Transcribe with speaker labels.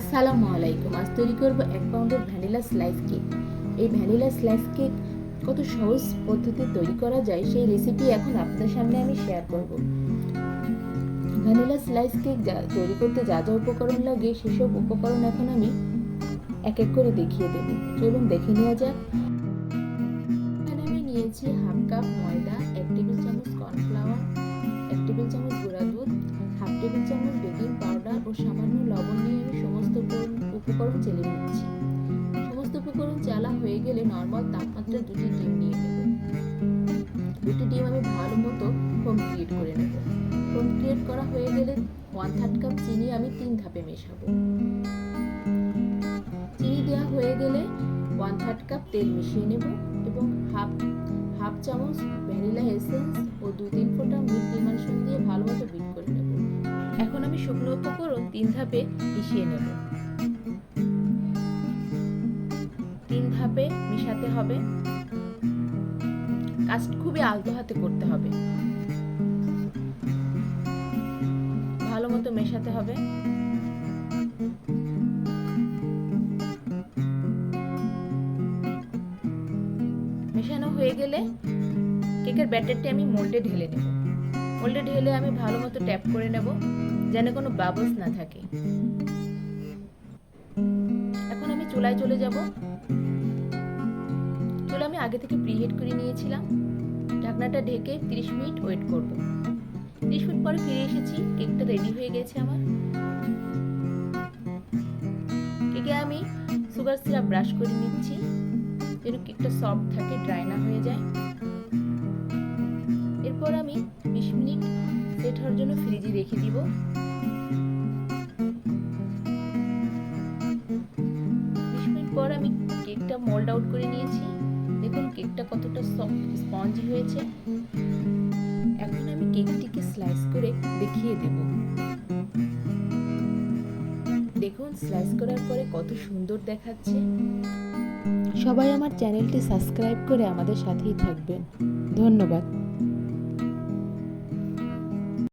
Speaker 1: আসসালামু আলাইকুম। আজ তৈরি করব এক পাউন্ডের ভ্যানিলা স্লাইস কেক। এই ভ্যানিলা স্লাইস কেক কত সহজ পদ্ধতি তৈরি করা যায় সেই রেসিপি এখন আপনাদের সামনে আমি শেয়ার করব। ভ্যানিলা স্লাইস কেক তৈরি করতে যা যা উপকরণ লাগে সেসব উপকরণ এখন আমি এক এক করে দেখিয়ে দেব। চলুন দেখে নেওয়া যাক। এখানে আমি নিয়েছি হাফ কাপ ময়দা, এক টেবিল চামচ কর্নফ্লাওয়ার, এক টেবিল চামচ উপকরণ- চেলে নিচ্ছি সমস্ত উপকরণ চালা হয়ে গেলে নর্মাল তাপমাত্রা দুটি ডিম নিয়ে নেব। দুটি ডিম আমি ভালো মতো ফোম ক্রিয়েট করে নেব। ফোম ক্রিয়েট করা হয়ে গেলে ওয়ান থার্ড কাপ চিনি আমি তিন ধাপে মেশাবো। চিনি দেওয়া হয়ে গেলে ওয়ান থার্ড কাপ তেল মিশিয়ে নেব এবং হাফ হাফ চামচ ভ্যানিলা এসেন্স ও দু তিন ফোঁটা মিল্ক ডিমানশন দিয়ে ভালো মতো বিট করে নেব। এখন আমি শুকনো উপকরণ তিন ধাপে মিশিয়ে নেব। ধাপে মিশাতে হবে। কাজ খুবই আলতো হাতে করতে হবে। ভালো মতো মেশাতে হবে। মেশানো হয়ে গেলে কেকের ব্যাটারটি আমি মোল্ডে ঢেলে নেব। মোল্ডে ঢেলে আমি ভালো মতো ট্যাপ করে নেব, যেন কোনো বাবলস না থাকে। এখন আমি চুলায় চলে যাব। আগে থেকে প্রিহিট করে নিয়েছিলাম। ঢাকনাটা ঢেকে 30 মিনিট ওয়েট করব। 30 মিনিট পরে ফিরে এসেছি কেকটা রেডি হয়ে গেছে আমার। কেকে আমি সুগার সিরাপ ব্রাশ করে নিচ্ছি, যেন কেকটা সফট থাকে ড্রাই না হয়ে যায়। এরপর আমি বিশ মিনিট সেট হওয়ার জন্য ফ্রিজে রেখে দিব। পর আমি কেকটা মোল্ড আউট করে নিয়েছি। দেখুন কেকটা কতটা সফট স্পঞ্জি হয়েছে, এখন আমি কেকটিকে স্লাইস করে দেখিয়ে দেব। দেখুন স্লাইস করার পরে কত সুন্দর দেখাচ্ছে। সবাই আমার চ্যানেলটি সাবস্ক্রাইব করে আমাদের সাথেই থাকবেন। ধন্যবাদ।